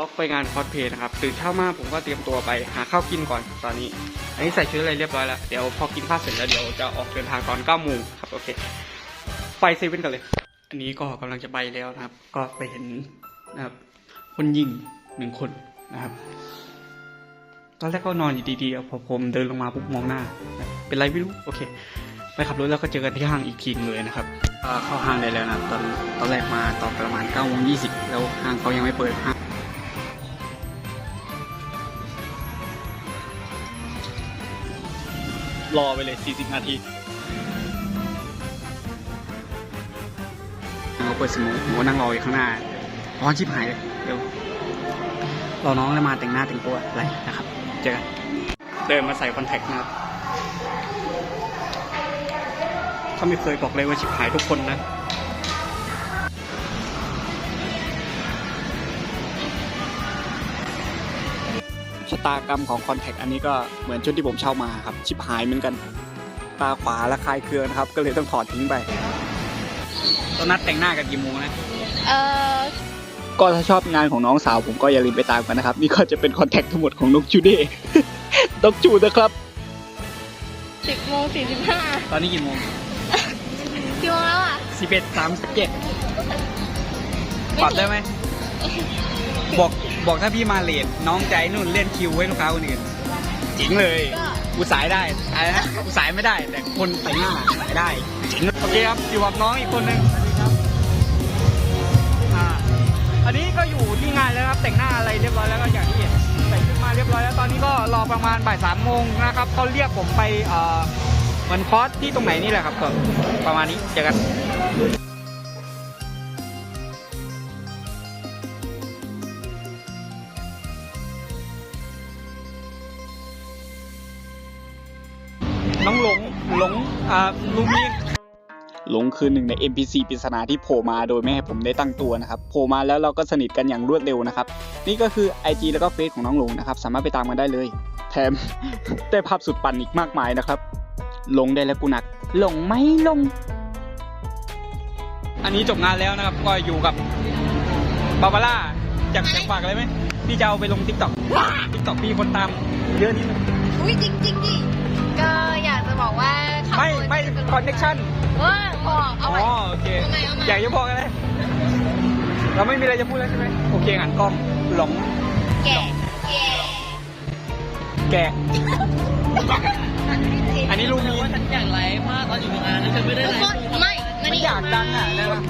ล็อกไปงานคอสเพลย์นะครับตื่นเช้ามาผมก็เตรียมตัวไปหาข้าวกินก่อนตอนนี้ อันนี้ใส่ชุดอะไรเรียบร้อยแล้ว เดี๋ยวพอกินข้าวเสร็จแล้วเดี๋ยวจะออกเดินทางตอน9โมงครับ โอเค ไปเซเว่นกันเลย อันนี้ก็กำลังจะไปแล้วนะครับ ก็ไปเห็นนะครับ คนยิงหนึ่งคนนะครับ ตอนแรกก็นอนอยู่ดีๆพอผมเดินลงมาปุ๊บมองหน้า เป็นไรไม่รู้ โอเค ไปขับรถแล้วก็เจอกันที่ห้างอีกทีนึงเลยนะครับเข้าห้างได้แล้วนะตอนตอนแรกมาตอนประมาณ9โมง20แล้วห้างเขายังไม่เปิดห้าง รอไปเลย 40 นาทีเขาเปิดสโมองผมก็นั่งรออยู่ข้างหน้า ร้อนชิบหายเลย เดี๋ยว รอน้องแล้วมาแต่งหน้าแต่งตัวอะไรนะครับ เจอกัน เดินมาใส่คอนแทคนะครับเขาไม่เคยบอกเลยว่าชิบหายทุกคนนะ ชะตากรรมของคอนแทคอันนี้ก็เหมือนชุดที่ผมเช่ามาครับ ชิบหายเหมือนกัน ตาขวาและคลายเครือนะครับ ก็เลยต้องถอดทิ้งไปตอนนัดแต่งหน้ากันกี่โมงนะเออก็ถ้าชอบงานของน้องสาวผมก็อย่าลืมไปตามกันนะครับ นี่ก็จะเป็นคอนแทคทั้งหมดของนกจูเด้นกจูนะครับสิบโมงสี่สิบห้าตอนนี้กี่โมงกี่โมงแล้วอะสิบเอ็ดสามสิบเจ็ดปรับได้ไหม บอกบอกถ้าพี่มาเลทน้องใจนู่นเล่นคิวไว้ลูกค้าคนอื่นจริงเลยกูสายได้อะไรนะกูสายไม่ได้ แต่คนแต่งหน้าสายได้จริงโอเคครับอยู่กับน้องอีกคนนึงอันนี้ก็อยู่ที่งานแล้วครับแต่งหน้าอะไรเรียบร้อยแล้วก็อย่างที่เห็นใส่ชุดมาเรียบร้อยแล้วตอนนี้ก็รอประมาณบ่ายสามโมงนะครับเขาเรียกผมไปเอ่อเหมันคอร์สที่ตรงไหนนี่แหละครับก็ประมาณนี้เจอกัน น้องหลงหลงอ่าลูมิหลงคือหนึ่งใน NPC ปริศนาที่โผล่มาโดยไม่ให้ผมได้ตั้งตัวนะครับโผล่มาแล้วเราก็สนิทกันอย่างรวดเร็วนะครับ นี่ก็คือ IG แล้วก็เฟซของน้องหลงนะครับ สามารถไปตามกันได้เลย แถมได้ภาพสุดปั่นอีกมากมายนะครับลงได้แล้วกูหนักหลงไม่ลง อันนี้จบงานแล้วนะครับ ก็อยู่กับบาบาร่าอยากจะฝากอะไรไหมพี่จะเอาไปลงทิกตอกทิกตอกพี่คนตามเยอะนิดนึงอุ้ยจริงจริงดิ ก็อยากจะบอกว่าขับไม่รถไม่คอนเนคชั่นเออพอเอาอ๋ไปอโอเคเอาใหม่เอาใหม่อยากจะบอกอะไรเราไม่มีอะไรจะพูดแล้วใช่ไหมโอเคหันกล้องหลงแก่แก่แกะอันนี้ลูกนี้ว่าฉันอยากไลฟ์มากตอนอยู่โรงงานแล้วฉันไม่ได้ทุกไลคนฟ์ไม่มามันนี่อยากดังอะได้ปะ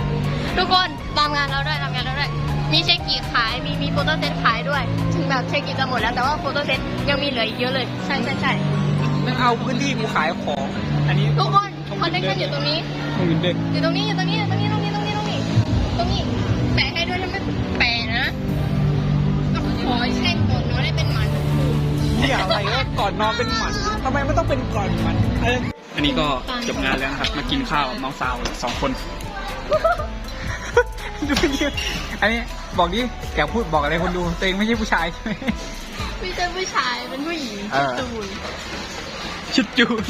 ทุกคนตามงานเราด้วยตามงานเราด้วยมีเช็คกี่ขายมีมีโฟโต้เซตขายด้วย ถึงแบบเช็คกี่จะหมดแล้วแต่ว่าโฟโต้เซตยังมีเหลืออีกเยอะเลย ใช่ใช่ใช่ มันเอาพื้นที่กูขายของ อันนี้ทุกคนคอนเนคชั่นอยู่ตรงนี้ ของเงินเดือนอยู่ตรงนี้อยู่ตรงนี้อยู่ตรงนี้ตรงนี้ตรงนี้ตรงนี้ตรงนี้แปะให้ด้วยถ้าไม่แปะนะต้องขอแช่งก่อนนอนให้เป็นหมันนี่อะไรก็ก่อนนอนเป็นหมันทำไมมันต้องเป็นก่อนหมันเอออันนี้ก็จบงานแล้วนะครับ มากินข้าวน้องสาวสองคนดูดิอันนี้บอกดิแกพูดบอกอะไรคนดูตัวเองไม่ใช่ผู้ชายใช่ไหม ไม่ใช่ผู้ชายเป็นผู้หญิงเออ ตูน ชุดจูน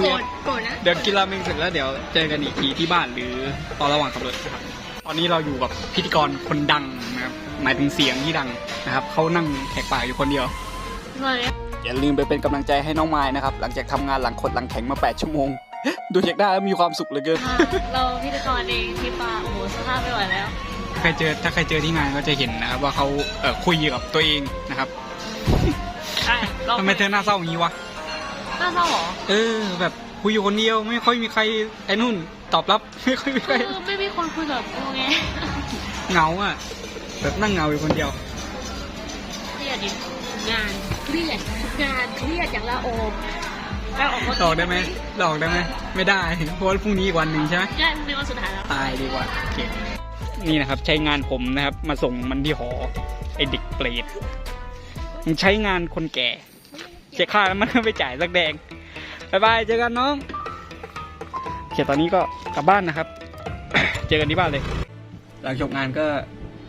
โกรธโกรธนะเดี๋ยวกินราเมงเสร็จแล้วเดี๋ยวเจอกันอีกทีที่บ้านหรือตอนระหว่างขับรถนะครับตอนนี้เราอยู่กับพิธีกรคนดังนะครับหมายถึงเสียงที่ดังนะครับเขานั่งแขกปากอยู่คนเดียวมาเลยอย่าลืมไปเป็นกำลังใจให้น้องไม้นะครับ หลังจากทำงานหลังคดหลังแข็งมา 8 ชั่วโมง ดูจากได้แล้วมีความสุขเหลือเกินเราพิธีกรเองที่ปาโอ้โหสภาพไม่ไหวแล้วถ้าใครเจอถ้าใครเจอที่งานก็จะเห็นนะครับว่าเขาเอ่อคุยกับตัวเองนะครับ ใช่เราทำไมเธอหน้าเศร้าอย่างนี้วะ หน้าเศร้าเหรอเออ แบบคุยอยู่คนเดียวไม่ค่อยมีใครไอ้นู่นตอบรับไม่ค่อยมีใครเออไม่มีคนคุยกับกูไงเหงาอะแบบนั่งเหงาอยู่คนเดียวเครียดดิงานเครียดงานเครียดอย่างละโอมแล้วออกมาหลอกได้ไหมหลอกได้ไหมไม่ได้เพราะว่าพรุ่งนี้อีกวันหนึ่งใช่ไหมใช่พรุ่งนี้วันสุดท้ายแล้วตายดีกว่าโอเคนี่นะครับใช้งานผมนะครับ มาส่งมันที่หอไอเด็กเปรต มึงใช้งานคนแก่ เสียค่าแล้วมันก็ไปจ่ายสักแดงบายบายเจอกันน้องโอเคตอนนี้ก็กลับบ้านนะครับ เจอกันที่บ้านเลย หลังจบงานก็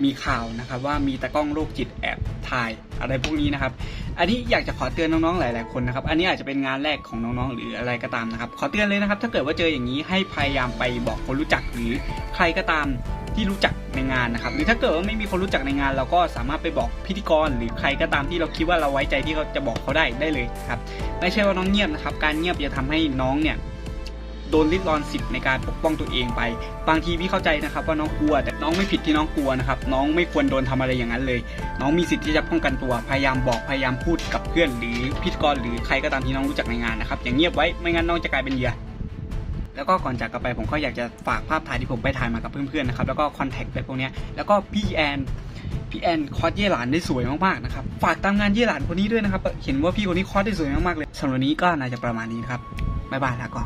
มีข่าวนะครับ ว่ามีตากล้องโรคจิตแอบถ่ายอะไรพวกนี้นะครับ อันนี้อยากจะขอเตือนน้องๆหลาย ๆคนนะครับ อันนี้อาจจะเป็นงานแรกของน้องๆ หรืออะไรก็ตามนะครับ ขอเตือนเลยนะครับ ถ้าเกิดว่าเจออย่างนี้ให้พยายามไปบอกคนรู้จักหรือใครก็ตาม ที่รู้จักในงานนะครับหรือถ้าเกิดว่าไม่มีคนรู้จักในงาน เราก็สามารถไปบอกพิธีกร หรือใครก็ตามที่เราคิดว่าเราไว้ใจที่เขาจะบอกเขาได้ได้เลยครับไม่ใช่ว่าน้องเงียบนะครับ การเงียบจะทำให้น้องเนี่ยโดนริดรอนสิทธิ์ในการปกป้องตัวเองไป บางทีพี่เข้าใจนะครับว่าน้องกลัว แต่น้องไม่ผิดที่น้องกลัวนะครับ น้องไม่ควรโดนทำอะไรอย่างนั้นเลย น้องมีสิทธิ์ที่จะป้องกันตัว พยายามบอก พยายามพูดกับเพื่อน หรือพิธีกรหรือใครก็ตามที่น้องรู้จักในงานนะครับ อย่างเงียบไว้ ไม่งั้นน้องจะกลายเป็นเหยื่อ แล้วก็ก่อนจากกันไปผมก็อยากจะฝากภาพถ่ายที่ผมไปถ่ายมากับเพื่อนๆนะครับแล้วก็คอนแทคแบบพวกนี้แล้วก็พี่แอนพี่แอนคอสเย่หลานได้สวยมากๆนะครับฝากตามงานเย่หลานคนนี้ด้วยนะครับเห็นว่าพี่คนนี้คอสได้สวยมากๆเลยสำหรับนี้ก็น่าจะประมาณนี้นะครับบ๊ายบายแล้วก็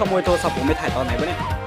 ขโมยโทรศัพท์ผมไปถ่ายตอนไหนวะเนี่ย